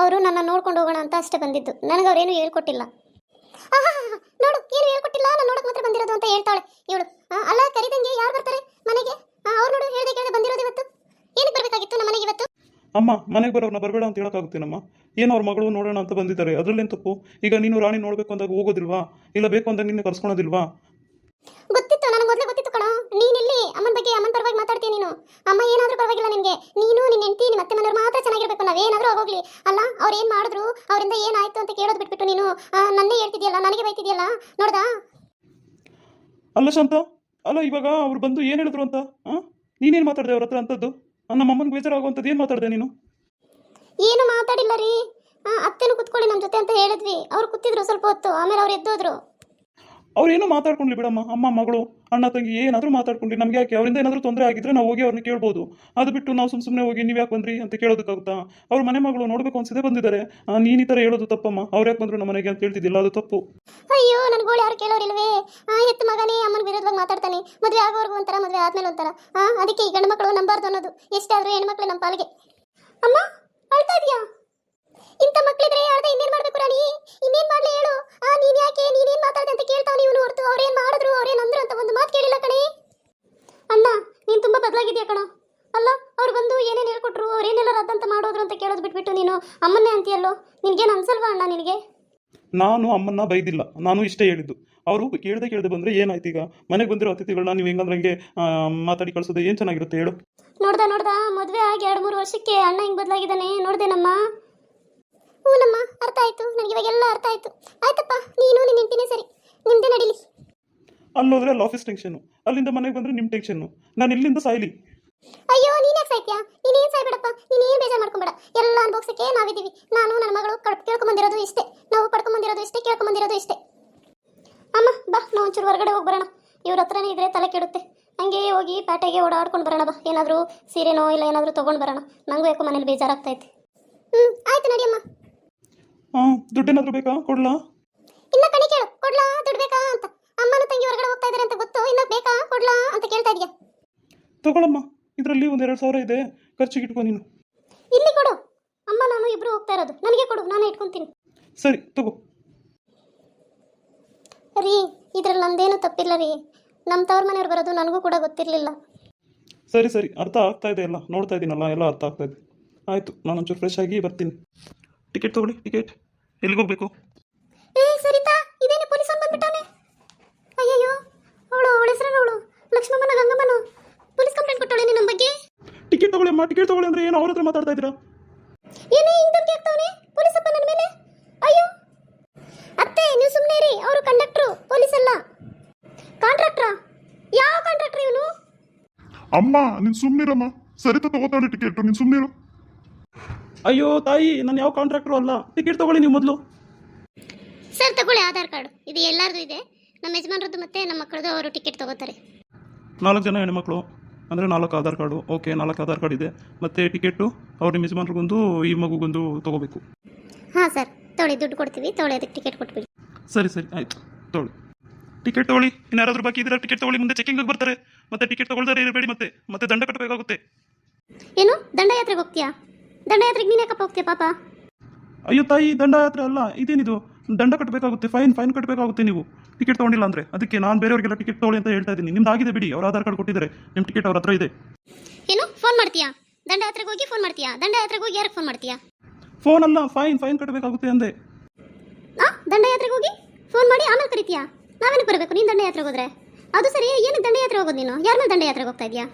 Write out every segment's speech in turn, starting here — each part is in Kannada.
ಅವರು ನನ್ನ ನೋಡ್ಕೊಂಡು ಹೋಗೋಣ ಅಂತ ಅಷ್ಟೇ ಬಂದಿದ್ದು. ನನಗೆ ಅವ್ರೇನು ಹೇಳ್ಕೊಟ್ಟಿಲ್ಲ. ನೋಡು, ಏನು ಹೇಳ್ಕೊಟ್ಟಿಲ್ಲ? ನಾನು ನೋಡಕ್ಕೆ ಮಾತ್ರ ಬಂದಿರೋದು ಅಂತ ಹೇಳ್ತಾಳೆ. ಇವಳು ಅಲ್ಲ, ಕರಿದಂಗೆ ಯಾರು ಬರ್ತಾರೆ ಮನೆಗೆ? ಅವ್ರು ನೋಡು, ಹೇಳ್ದೆ ಕೇಳದೆ ಬಂದಿರೋದು ಇವತ್ತು? ಏನಕ್ಕೆ ಬರಬೇಕಾಗಿತ್ತು ನಮ್ಮ ಮನೆಗೆ ಇವತ್ತು? ಅಮ್ಮ, ಮನೆಗೆ ಬರೋರ್ನ ಬರಬೇಡ ಅಂತ ಹೇಳೋಕ್ಕಾಗುತ್ತೇನಮ್ಮ? ಏನು ಅವ್ರ ಮಗಳು ನೋಡೋಣ ಅಂತ ಬಂದಿದ್ದಾರೆ? ಅದರಲ್ಲೇನು ತಪ್ಪು? ಈಗ ನೀನು ರಾಣಿ ನೋಡಬೇಕು ಅಂದಾಗ ಹೋಗೋದಿಲ್ವಾ? ಇಲ್ಲ ಬೇಕು ಅಂದಾಗ ನಿನ್ನೆ ಕರ್ಸ್ಕೊಳೋದಿಲ್ವಾ? ಗೊತ್ತಿತ್ತು ನನಗೆ ಮೊದಲೇ ಗೊತ್ತಿತ್ತು ಕಣೋ. ಇಲ್ಲಿ ಅಮ್ಮನ ಬಗ್ಗೆ ಅಮ್ಮನ ಪರವಾಗಿ ಮಾತಾಡ್ತೀಯ ನೀನು? ಅಮ್ಮ ಏನಾದರೂ ಪರವಾಗಿಲ್ಲ ನಿನಗೆ. ನೀನು ನಿನ್ನ ಹೆಂಡತಿ ನಿಮ್ಮ ಅತ್ತೆ ಮನೆಯವ್ರು ಮಾತ್ರ ಚೆನ್ನಾಗಿರ್ಬೇಕು. ನಾವೇನಾದರೂ ಆಗೋಗ್ಲಿ ಅಲ್ಲ ಅವ್ರು ಏನು ಮಾಡಿದ್ರು ಅವರಿಂದ ಏನಾಯಿತು ಅಂತ ಕೇಳೋದು ಬಿಟ್ಬಿಟ್ಟು ನೀನು ನನ್ನೇ ಹೇಳ್ತಿದ್ಯಲ್ಲ ನನಗೆ ಬೈತಿದ್ಯಲ್ಲ? ನೋಡ್ದಾ? ಅಲ್ಲ ಶಾಂತ ಅಲ್ಲ ಇವಾಗ ಅವ್ರು ಬಂದು ಏನು ಹೇಳಿದ್ರು ಅಂತ? ಹಾಂ ನೀನೇನು ಮಾತಾಡಿದೆ ಅವ್ರ ಹತ್ರ ಅಂಥದ್ದು ನಮ್ಮ ಅಮ್ಮನಿಗೆ ಬೇಜಾರಾಗುವಂಥದ್ದು ಏನು ಮಾತಾಡಿದೆ ನೀನು? ಏನು ಮಾತಾಡಿಲ್ಲ ರೀ. ಅತ್ತೆನೂ ಕುತ್ಕೊಳ್ಳಿ ನಮ್ಮ ಜೊತೆ ಅಂತ ಹೇಳಿದ್ವಿ. ಅವ್ರು ಕೂತಿದ್ರು ಸ್ವಲ್ಪ ಹೊತ್ತು ಆಮೇಲೆ ಅವ್ರು ಎದ್ದೋದ್ರು. ಅವ್ರೇನೋ ಮಾತಾಡ್ಕೊಂಡ್ಲಿ ಬಿಡಮ್ಮ, ಅಮ್ಮ, ಮಗಳು, ಅಣ್ಣ, ತಂಗಿ, ಏನಾದರೂ ಮಾತಾಡ್ಕೊಂಡ್ಲಿ, ನಮ್ಗೆ ಯಾಕೆ ಅವರಿಂದ ಏನಾದರೂ ತೊಂದರೆ ಆಗಿದ್ರೆ ನಾವು ಹೋಗಿ ಅವ್ರನ್ನ ಕೇಳ್ಬೋದು. ಅದು ಬಿಟ್ಟು ನಾವು ಸುಮ್ಮನೆ ಸುಮ್ಮನೆ ಹೋಗಿ ನೀವು ಯಾಕೆ ಬಂದ್ರಿ ಅಂತ ಕೇಳೋದಕ್ಕಾಗುತ್ತಾ? ಅವ್ರ ಮನೆ ಮಗಳು ನೋಡಬೇಕು ಅನ್ಸಿದೆ ಬಂದಿದ್ದಾರೆ. ನೀನು ಈ ಥರ ಹೇಳೋದು ತಪ್ಪಮ್ಮ. ಅವ್ರು ಯಾಕೆ ಬಂದ್ರು ನಮ್ಮ ಮನೆಗೆ ಅಂತ ಹೇಳ್ತಿದ್ದಿಲ್ಲ, ಅದು ತಪ್ಪು. ಅಯ್ಯೋ ನನ್ನ ಗೋಳು ಯಾರು ಕೇಳೋರಿಲ್ವೇ? ಎತ್ತು ಮಗನೇ ಅಮ್ಮನ ವಿರೋಧವಾಗಿ ಮಾತಾಡ್ತಾನೆ. ಮದುವೆ ಆಗೋವರೆಗೂ ಒಂಥರ ಮದುವೆ ಆದ್ಮೇಲೆ ಒಂಥರ. ಅದಕ್ಕೆ ಈ ಗಂಡು ಮಕ್ಕಳು ನಂಬಾರ್ದು ಅನ್ನೋದು. ಎಷ್ಟಾದ್ರೂ ಹೆಣ್ಮಕ್ಳು ನಮ್ಮ ಪಾಲಿಗೆ. ಅಮ್ಮ, ಅಳ್ತಾ ಇದೆಯಾ? ಇಂಥ ಮಕ್ಕಳಿದ್ರೆ ಅಳ್ತಾ ಇನ್ನೇನ್ ಮಾಡ್ಲಿ ಹೇಳು ಆ ನೀನ್ ಯಾಕೆ ನೀನೇನ್ ಮಾತಾಡ್ದೆ ಅಂತ ಕೇಳ್ತಾವ್ ನೀವು ಹೊರತು ಅವ್ರೇನ್ ಮಾಡಿದ್ರು ಅವ್ರೇನ್ ಅಂದ್ರು ಅಂತ ಒಂದು ಮಾತು ಕೇಳಿಲ್ಲ ಕಣೆ ಅಣ್ಣ ನೀನ್ ತುಂಬಾ ಬದಲಾಗಿದ್ಯಾ ಕಣ ಅಲ್ಲ ಅವ್ರು ಬಂದು ಏನೇನ್ ಹೇಳ್ಕೊಟ್ರು ಅವ್ರೇನೆಲ್ಲ ರದ್ದಂತ ಮಾಡೋದ್ರು ಅಂತ ಕೇಳೋದು ಬಿಟ್ಬಿಟ್ಟು ನೀನು ಅಮ್ಮನ್ನೇ ಅಂತೀಯಲ್ಲೋ? ನಿನ್ಗೇನು ಅನ್ಸಲ್ವಾ ಅಣ್ಣ ನಿನಗೆ? ನಾನು ಅಮ್ಮನ್ನ ಬೈದಿಲ್ಲ. ನಾನು ಇಷ್ಟೇ ಹೇಳಿದ್ದು. ಅವರು ಕೇಳದೆ ಕೇಳದೆ ಬಂದರೆ ಏನಾಯ್ತು ಈಗ? ಮನೆಗೆ ಬಂದಿರೋ ಅತಿಥಿಗಳನ್ನ ನೀವು ಹೆಂಗಂದ್ರೆ ಹಂಗೆ ಮಾತಾಡಿ ಕಳಿಸೋದು ಏನು ಚೆನ್ನಾಗಿರುತ್ತೆ ಹೇಳು. ನೋಡ್ದ ನೋಡ್ದ? ಮದ್ವೆ ಆಗಿ ಎರಡು ಮೂರು ವರ್ಷಕ್ಕೆ ಅಣ್ಣ ಹಿಂಗ್ ಬದಲಾಗಿದ್ದಾನೆ. ನೋಡ್ದೇನಮ್ಮ? ಹ್ಞೂನಮ್ಮ ಅರ್ಥ ಆಯ್ತು. ನನಗೆ ಇವಾಗೆಲ್ಲ ಅರ್ಥ ಆಯ್ತು. ಆಯ್ತಪ್ಪ ನೀನು ನಿನ್ನ ಹೆಂಡತಿನೇ ಸರಿ. ನಿಮ್ದೇ ನಡೀಲಿ. ಅಲ್ಲೋದ್ರೆ ಅಲ್ಲಿ ಆಫೀಸ್ ಟೆನ್ಷನು ಅಲ್ಲಿಂದ ಮನೆಗೆ ಬಂದ್ರೆ ನಿಮ್ಮ ಟೆನ್ಷನ್ನು ನಾನು ಇಲ್ಲಿಂದ ಸಾಯ್ಲಿ. ಅಯ್ಯೋ ನೀನ್ ಯಾಕೆ ಸಾಯ್ತ್ಯಾ ನೀನೇನ್ ಸಾಯ್ಬೇಡಪ್ಪ ನೀನೇನ್ ಬೇಜಾರ್ ಮಾಡ್ಕೊಂಬೇಡ ಎಲ್ಲ ಅನುಭವಿಸಕ್ಕೆ ನಾವಿದ್ದೀವಿ. ನಾನು ನನ್ನ ಮಗಳು ಕೇಳ್ಕೊಂಬಂದಿರೋದು ಇಷ್ಟೇ. ನಾವು ಪಡ್ಕೊಂಬಂದಿರೋದು ಇಷ್ಟೇ ಕೇಳ್ಕೊಂಬಂದಿರೋದು ಇಷ್ಟೇ. ಅಮ್ಮ ಬಾ ನಾವು ಒಂಚೂರು ಹೊರಗಡೆ ಹೋಗಿ ಬರೋಣ. ಇವ್ರ ಹತ್ರನೇ ಇದ್ರೆ ತಲೆ ಕೆಡುತ್ತೆ. ಹಂಗೆ ಹೋಗಿ ಪೇಟೆಗೆ ಓಡಾಡ್ಕೊಂಡು ಬರೋಣ ಬಾ. ಏನಾದರೂ ಸೀರೆನೋ ಇಲ್ಲ ಏನಾದರೂ ತೊಗೊಂಡು ಬರೋಣ. ನನಗೂ ಯಾಕೋ ಮನೇಲಿ ಬೇಜಾರಾಗ್ತೈತೆ. ಹ್ಞೂ ಆಯ್ತು ನಡಿಯಮ್ಮ ಹಾಂ ದುಡ್ಡೇನಾದರೂ ಬೇಕಾ? ಕೊಡ್ಲಾ? ಇನ್ನ ಕಣಿ ಕೇಳು. ಕೊಡ್ಲಾ? ದುಡ್ಡು ಬೇಕಾ ಅಂತ. ಅಮ್ಮನ ತಂಗಿ ಹೊರಗಡೆ ಹೋಗ್ತಾ ಇದಾರೆ ಅಂತ ಗೊತ್ತು. ಇನ್ನ ಬೇಕಾ? ಕೊಡ್ಲಾ? ಅಂತ ಕೇಳ್ತಾ ಇದೀಯ? ತಗೊಳಮ್ಮ. ಇದರಲ್ಲಿ ಒಂದು ಎರಡು ಸಾವಿರ ಇದೆ. ಖರ್ಚಿಗೆ ಇಟ್ಕೊ ನೀನು. ಇಲ್ಲಿ ಕೊಡು. ಅಮ್ಮ ನಾನು ಇಬ್ರು ಹೋಗ್ತಾ ಇರೋದು. ನನಗೆ ಕೊಡು. ನಾನು ಇಟ್ಕೊಂತೀನಿ. ಸರಿ ತಗೋ. ರೀ ಇದ್ರಲ್ಲಿ ನಂದೇನು ತಪ್ಪಿಲ್ಲ ರೀ. ನಮ್ಮ ತವ್ರ ಮನೆಯವ್ರು ಬರೋದು ನನಗೂ ಕೂಡ ಗೊತ್ತಿರಲಿಲ್ಲ. ಸರಿ ಸರಿ. ಅರ್ಥ ಆಗ್ತಾ ಇದೆ ಎಲ್ಲ. ನೋಡ್ತಾ ಇದ್ದೀನಲ್ಲ ಎಲ್ಲ ಅರ್ಥ ಆಗ್ತಾ ಇದೆ. ಆಯಿತು ನಾನು ಒಂಚೂರು ಫ್ರೆಶ್ ಆಗಿ ಬರ್ತೀನಿ. ಟಿಕೆಟ್ ತಗೊಳ್ಳಿ ಟಿಕೆಟ್ ಎಲ್ಲಿಗೆ ಹೋಗಬೇಕು? ಏ ಸರಿತಾ? ಇದೇನು ಪೊಲೀಸ್ ಅವ್ನು ಬಂದ್ಬಿಟ್ಟಾನೆ? ಅಯ್ಯಯ್ಯೋ. ಅವಳು ಅವಳ ಹೆಸರು ಅವಳು? ಲಕ್ಷ್ಮಮ್ಮನ ಗಂಗಮ್ಮನ? ಪೊಲೀಸ್ ಕಂಪ್ಲೇಂಟ್ ಕೊಟ್ಟವಳೆ ನಿಮ್ಮ ಬಗ್ಗೆ? ತೊಗೊಳ್ಳಿ ಅಮ್ಮ ಟಿಕೆಟ್ ತಗೊಳ್ಳಿ ಅಂದ್ರೆ ಏನು? ಅವ್ರ ಹತ್ರ ಮಾತಾಡ್ತಾ ಇದ್ದೀರಾ? ಏನೇ ಹಿಂಗ್ ಧಮ್ಕಿ ಪೊಲೀಸಪ್ಪ ಪೊಲೀಸ್ ಅಪ್ಪ ನನ್ನ ಮೇಲೆ? ಅಯ್ಯೋ! ಅತ್ತೆ ನೀವು ಸುಮ್ಮನೆ ರೀ ಅವರು ಕಂಡಕ್ಟ್ರು ಪೊಲೀಸ್ ಅಲ್ಲ. ಕಾಂಟ್ರಾಕ್ಟ್ರಾ? ಯಾವ ಕಾಂಟ್ರಾಕ್ಟ್ರ್ ಇವನು? ಅಮ್ಮ ನೀನು ಸುಮ್ಮನಿರಮ್ಮ ಸರಿತ ತಗೋತಾಳೆ ಟಿಕೆಟ್ ನೀನು ಸುಮ್ಮನಿರು ಅಯ್ಯೋ ತಾಯಿ ನಾನು ಯಾವ ಕಾಂಟ್ರಾಕ್ಟ್ರು ಅಲ್ಲ. ಟಿಕೆಟ್ ತಗೊಳ್ಳಿ ನೀವು ಮೊದಲು. ಸರ್ ತಗೊಳ್ಳಿ ಆಧಾರ್ ಕಾರ್ಡ್. ಇದು ಎಲ್ಲರದು ಇದೆ. ನಮ್ಮ ಯಜಮಾನ್ರದ್ದು ಮತ್ತೆ ನಮ್ಮ ಮಕ್ಕಳದು ಅವರು ಟಿಕೆಟ್ ತಗೋತಾರೆ. ನಾಲ್ಕು ಜನ ಹೆಣ್ಮಕ್ಳು. ಅಂದರೆ ನಾಲ್ಕು ಆಧಾರ್ ಕಾರ್ಡು. ಓಕೆ ನಾಲ್ಕು ಆಧಾರ್ ಕಾರ್ಡ್ ಇದೆ. ಮತ್ತು ಟಿಕೆಟು ಅವ್ರ ನಿಮ್ಮ ಯಜಮಾನ್ರಿಗೊಂದು ಈ ಮಗುಗೊಂದು ತೊಗೋಬೇಕು. ಹಾಂ ಸರ್ ತೊಳಿ ದುಡ್ಡು ಕೊಡ್ತೀವಿ ತೊಳಿ ಅದಕ್ಕೆ ಟಿಕೆಟ್ ಕೊಟ್ಬಿಡಿ. ಸರಿ ಸರಿ ಆಯಿತು ತೊಳಿ ಟಿಕೆಟ್ ತೊಗೊಳ್ಳಿ. ಯಾರಾದರೂ ಬಾಕಿ ಇದ್ರೆ ಟಿಕೆಟ್ ತೊಗೊಳ್ಳಿ ಮುಂದೆ ಚೆಕಿಂಗ್ ಬರ್ತಾರೆ. ಮತ್ತೆ ಟಿಕೆಟ್ ತೊಗೊಳ್ತಾರೆ ಇರಬೇಡಿ ಮತ್ತೆ. ಮತ್ತೆ ದಂಡ ಕಟ್ಟಬೇಕಾಗುತ್ತೆ ಏನು? ದಂಡಯಾತ್ರೆಗೆ ಹೋಗ್ತೀಯಾ? ದಂಡಯಾತ್ರೆಗೆ ನೀನು ಯಾಕಪ್ಪ ಹೋಗ್ತೀಯ ಪಾಪ? ಅಯ್ಯೋ ತಾಯಿ ದಂಡಯಾತ್ರೆ ಅಲ್ಲ ಇದೇನಿದು? ದಂಡ ಕಟ್ಟಬೇಕಾಗುತ್ತೆ ಫೈನ್ ಫೈನ್ ಕಟ್ಟಬೇಕಾಗುತ್ತೆ ನೀವು. ಟಿಕೆಟ್ ತೊಗೊಂಡಿಲ್ಲ ಅಂದರೆ ಅದಕ್ಕೆ ನಾನು ಬೇರೆಯವರಿಗೆಲ್ಲ ಟಿಕೆಟ್ ತೊಗೊಳ್ಳಿ ಅಂತ ಹೇಳ್ತಾ ಇದ್ದೀನಿ. ನಿಮ್ದು ಆಗಿದೆ ಬಿಡಿ. ಅವ್ರ ಆಧಾರ್ ಕಾರ್ಡ್ ಕೊಟ್ಟಿದ್ದಾರೆ. ನಿಮ್ಮ ಟಿಕೆಟ್ ಅವ್ರ ಹತ್ರ ಇದೆ. ಏನು? ಫೋನ್ ಮಾಡ್ತೀಯಾ? ದಂಡ ಹತ್ರಕ್ಕೆ ಹೋಗಿ ಫೋನ್ ಮಾಡ್ತೀಯಾ? ದಂಡ ಹತ್ರಕ್ಕೆ ಹೋಗಿ ಯಾರಿಗೆ ಫೋನ್ ಮಾಡ್ತೀಯಾ? ಫೋನ್ ಅಲ್ಲ ಫೈನ್ ಫೈನ್ ಕಟ್ಟಬೇಕಾಗುತ್ತೆ ಅಂದೆ. ಆ? ದಂಡಯಾತ್ರೆಗೆ ಹೋಗಿ ಫೋನ್ ಮಾಡಿ ಆಮೇಲೆ ಕರಿತೀಯಾ? ನಾವೇನಕ್ಕೆ ಬರಬೇಕು? ನೀನು ದಂಡಯಾತ್ರೆಗೆ ಹೋದ್ರೆ? ಅದು ಸರಿ ಏನು ದಂಡ ಯಾತ್ರೆ ಹೋಗೋದು ನೀನು? ಯಾರ ಮೇಲೆ ದಂಡಯಾತ್ರೆಗೆ ಹೋಗ್ತಾ ಇದೆಯಾ?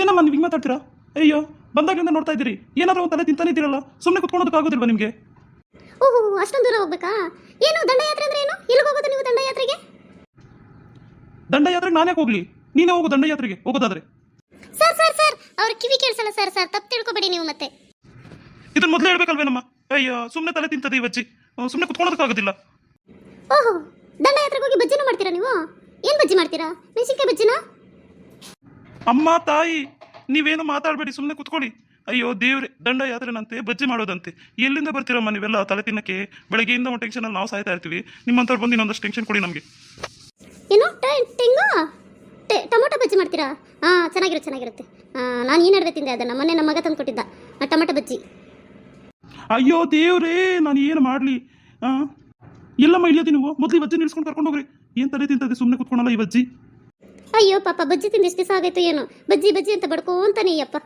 ಏನಮ್ಮ ನೀವು ಮಾತಾಡ್ತೀರಾ? ಅಯ್ಯೋ ಬಂದಾಗಿಂದ ನೋಡ್ತಾ ಇದ್ದೀರಿ. ಏನಾದರೂ ತಲೆ ತಿಂತಾನೆ ಇದ್ದೀರಲ್ಲ ಸುಮ್ಮನೆ ಕುತ್ಕೊಳ್ಳೋದಕ್ಕಾಗೋದಿಲ್ವಾ ನಿಮಗೆ? ಓಹೋ ಅಷ್ಟೊಂದು ದೂರ ಹೋಗ್ಬೇಕಾ? ಏನು ದಂಡಯಾತ್ರೆ ಅಂದ್ರೆ ಏನು? ಎಲ್ಲಿಗೆ ಹೋಗೋದು ನೀವು ದಂಡಯಾತ್ರೆಗೆ? ದಂಡಯಾತ್ರೆಗೆ ನಾನೇ ಹೋಗ್ಲಿ? ನೀನೇ ಹೋಗು ದಂಡಯಾತ್ರೆಗೆ ಹೋಗೋದಾದ್ರೆ. ಸರ್ ಸರ್ ಸರ್ ಅವ್ರ ಕಿವಿ ಕೇಳಿಸಲ್ಲ ಸರ್ ಸರ್ ತಪ್ಪು ತಿಳ್ಕೊಬೇಡಿ ನೀವು ಮತ್ತೆ. ಇದನ್ನ ಮೊದಲೇ ಹೇಳ್ಬೇಕಲ್ವೇನಮ್ಮ ಅಯ್ಯೋ ಸುಮ್ಮನೆ ತಲೆ ತಿಂತದೆ ಈ ಬಜ್ಜಿ ಸುಮ್ಮನೆ ಕುತ್ಕೊಳ್ಳೋದಕ್ಕಾಗೋದಿಲ್ಲ ಓಹೋ ದಂಡಯಾತ್ರೆಗೆ ಹೋಗಿ ಬಜ್ಜಿನೂ ಮಾಡ್ತೀರಾ ನೀವು? ಏನು ಬಜ್ಜಿ ಮಾಡ್ತೀರಾ? ಮೆಣಸಿನ್ಕಾಯಿ ಬಜ್ಜಿನಾ? ಅಮ್ಮ ತಾಯಿ ನೀವೇನು ಮಾತಾಡಬೇಡಿ ಸುಮ್ಮನೆ ಕುತ್ಕೊಳ್ಳಿ. ಅಯ್ಯೋ ದೇವ್ರೆ ದಂಡಯಾತ್ರೆನಂತೆ ಬಜ್ಜಿ ಮಾಡೋದಂತೆ. ಎಲ್ಲಿಂದ ಬರ್ತೀರಮ್ಮ ನೀವೆಲ್ಲ? ತಲೆ ತಿನ್ನಕ್ಕೆ ಬೆಳಗ್ಗೆಯಿಂದ ಒಂದು ಟೆನ್ಷನಲ್ಲಿ ನಾವು ಸಾಯ್ತಾ ಇರ್ತೀವಿ. ನಿಮ್ಮಂಥವ್ರು ಬಂದು ಇನ್ನೊಂದಷ್ಟು ಟೆನ್ಷನ್ ಕೊಡಿ ನಮಗೆ. ಏನು ಟೆಂಗು ಟೊಮೊಟೊ ಬಜ್ಜಿ ಮಾಡ್ತೀರಾ? ಹಾಂ ಚೆನ್ನಾಗಿರುತ್ತೆ ಚೆನ್ನಾಗಿರುತ್ತೆ. ನಾನು ಈ ನಡುವೆ ತಿಂದೆ ಅದನ್ನು. ಮೊನ್ನೆ ನಮ್ಮ ಮಗ ತಂದು ಕೊಟ್ಟಿದ್ದ. ಆ ಟೊಮೊಟೊ ಬಜ್ಜಿ. ಅಯ್ಯೋ ದೇವ್ರೇ ನಾನು ಏನು ಮಾಡಲಿ? ಇಲ್ಲಮ್ಮ ಇಲ್ಲದಿ ನೀವು ಮೊದಲು ಬಜ್ಜಿ ನಿಲ್ಸ್ಕೊಂಡು ಕರ್ಕೊಂಡು ಹೋಗ್ರಿ. ಏನು ತಲೆ ತಿಂತದೆ? ಸುಮ್ಮನೆ ಕುತ್ಕೊಳಲ್ಲ ಈ ಬಜ್ಜಿ? ಅಯ್ಯೋ ಪಾಪ ಬಜ್ಜಿ ತಿಂದು ಎಷ್ಟು ದಿವಸ ಏನು ಏನೋ? ಬಜ್ಜಿ ಬಜ್ಜಿ ಅಂತ ಬಡ್ಕೊಂತಾನೆ ಅಯ್ಯಪ್ಪ.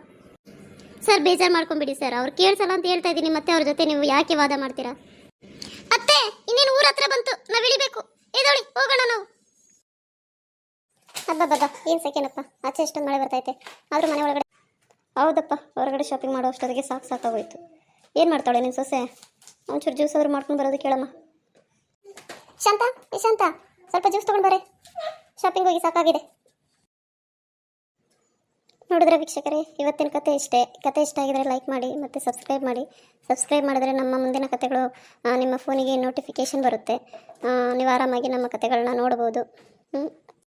ಸರ್, ಬೇಜಾರು ಮಾಡ್ಕೊಂಡ್ಬಿಡಿ ಸರ್. ಅವ್ರು ಕೇಳ್ಸಲ್ಲ ಅಂತ ಹೇಳ್ತಾ ಇದ್ದೀನಿ, ಮತ್ತೆ ಅವ್ರ ಜೊತೆ ನೀವು ಯಾಕೆ ವಾದ ಮಾಡ್ತೀರಾ? ಅತ್ತೆ, ಇನ್ನೇನು ಊರ ಹತ್ರ ಬಂತು. ನಾವು ಇಳಿಬೇಕು. ಎದೋಳಿ ಹೋಗೋಣ ನಾವು. ಹಬ್ಬಬ್ಬ ಏನು ಸೆಕೆನಪ್ಪ? ಆಚೆ ಎಷ್ಟೊಂದು ಮಳೆ ಬರ್ತೈತೆ. ಆದರೂ ಮನೆ ಒಳಗಡೆ ಹೌದಪ್ಪ, ಹೊರಗಡೆ ಶಾಪಿಂಗ್ ಮಾಡೋ ಅಷ್ಟೊತ್ತಿಗೆ ಸಾಕು ಸಾಕಾಗೋಯ್ತು ಏನು ಮಾಡ್ತಾಳೆ ನಿನ್ನ ಸೊಸೆ? ಒಂಚೂರು ಜ್ಯೂಸ್ ಆದ್ರೂ ಮಾಡ್ಕೊಂಡು ಬರೋದು ಕೇಳಮ್ಮ ಶಾಂತ ಶಾಂತ, ಸ್ವಲ್ಪ ಜ್ಯೂಸ್ ತೊಗೊಂಡು ಶಾಪಿಂಗ್ ಹೋಗಿ ಸಾಕಾಗಿದೆ. ನೋಡಿದ್ರೆ ವೀಕ್ಷಕರೇ, ಇವತ್ತಿನ ಕತೆ ಇಷ್ಟೇ. ಕತೆ ಇಷ್ಟ ಆಗಿದ್ರೆ ಲೈಕ್ ಮಾಡಿ ಮತ್ತು ಸಬ್ಸ್ಕ್ರೈಬ್ ಮಾಡಿ. ಸಬ್ಸ್ಕ್ರೈಬ್ ಮಾಡಿದ್ರೆ ನಮ್ಮ ಮುಂದಿನ ಕತೆಗಳು ನಿಮ್ಮ ಫೋನಿಗೆ ನೋಟಿಫಿಕೇಷನ್ ಬರುತ್ತೆ. ನೀವು ಆರಾಮಾಗಿ ನಮ್ಮ ಕತೆಗಳನ್ನ ನೋಡ್ಬೋದು.